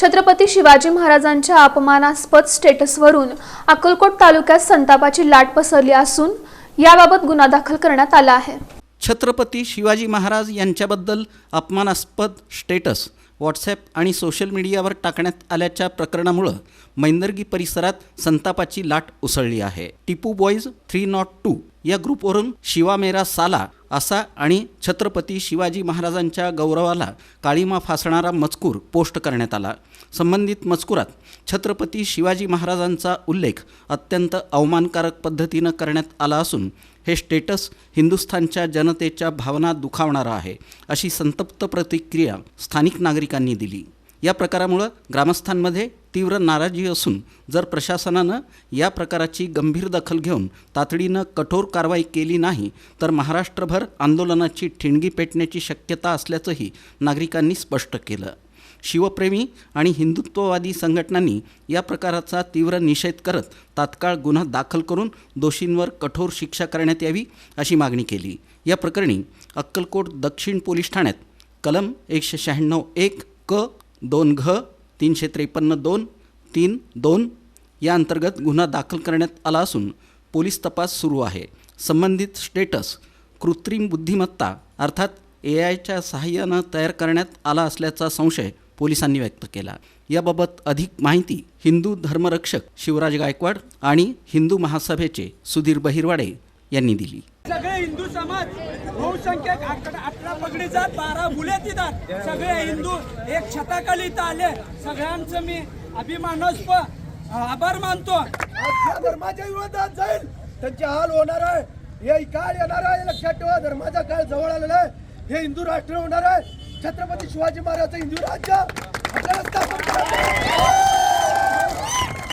छत्रपती शिवाजी महाराजांच्या अपमानास्पद स्टेटसवरून अक्कलकोट तालुक्यात संतापाची लाट पसरली असून याबाबत गुन्हा दाखल करण्यात आला आहे. छत्रपती शिवाजी महाराज यांच्याबद्दल अपमानास्पद स्टेटस व्हॉट्सॲप आणि सोशल मीडियावर टाकण्यात आल्याच्या प्रकरणामुळं मैंदर्गी परिसरात संतापाची लाट उसळली आहे. Tipu boys three not two या ग्रुपवरून शिवा मेरा साला असा आणि छत्रपती शिवाजी महाराजांच्या गौरवाला काळीमा फासणारा मजकूर पोस्ट करण्यात आला. संबंधित मजकुरात छत्रपती शिवाजी महाराजांचा उल्लेख अत्यंत अवमानकारक पद्धतीनं करण्यात आला असून हे स्टेटस हिंदुस्थानच्या जनतेच्या भावना दुखावणारं आहे अशी संतप्त प्रतिक्रिया स्थानिक नागरिकांनी दिली. या प्रकारामुळं ग्रामस्थांमध्ये तीव्र नाराजी असून जर प्रशासनानं या प्रकाराची गंभीर दखल घेऊन तातडीनं कठोर कारवाई केली नाही तर महाराष्ट्रभर आंदोलनाची ठिणगी पेटण्याची शक्यता असल्याचंही नागरिकांनी स्पष्ट केलं. शिवप्रेमी आणि हिंदुत्ववादी संघटनांनी या प्रकाराचा तीव्र निषेध करत तात्काळ गुन्हा दाखल करून दोषींवर कठोर शिक्षा करण्यात यावी अशी मागणी केली. या प्रकरणी अक्कलकोट दक्षिण पोलीस ठाण्यात कलम एकशे शहाण्णव एक क दोन घ तीनशे त्रेपन्न दोन तीन दोन या अंतर्गत गुन्हा दाखल करण्यात आला असून पोलीस तपास सुरू आहे. संबंधित स्टेटस कृत्रिम बुद्धिमत्ता अर्थात ए आयच्या सहाय्यानं तयार करण्यात आला असल्याचा संशय पोलिसांनी व्यक्त केला. याबाबत अधिक माहिती हिंदू धर्मरक्षक शिवराज गायकवाड आणि हिंदू महासभेचे सुधीर बहिरवाडे यांनी दिली. बहुसंख्यक अकरा अठरा पगडी जात बारा मुले तिथात सगळे हिंदू एक छताखाली इथं आले. सगळ्यांचं मी अभिमानस्प आभार मानतो. धर्माच्या विरोधात जाईल. त्यांचे हाल होणार आहे. हे काळ येणार आहे. लक्षात ठेवा. धर्माचा काळ जवळ आलेला आहे. हे हिंदू राष्ट्र होणार आहे. छत्रपती शिवाजी महाराज हिंदू राज्य.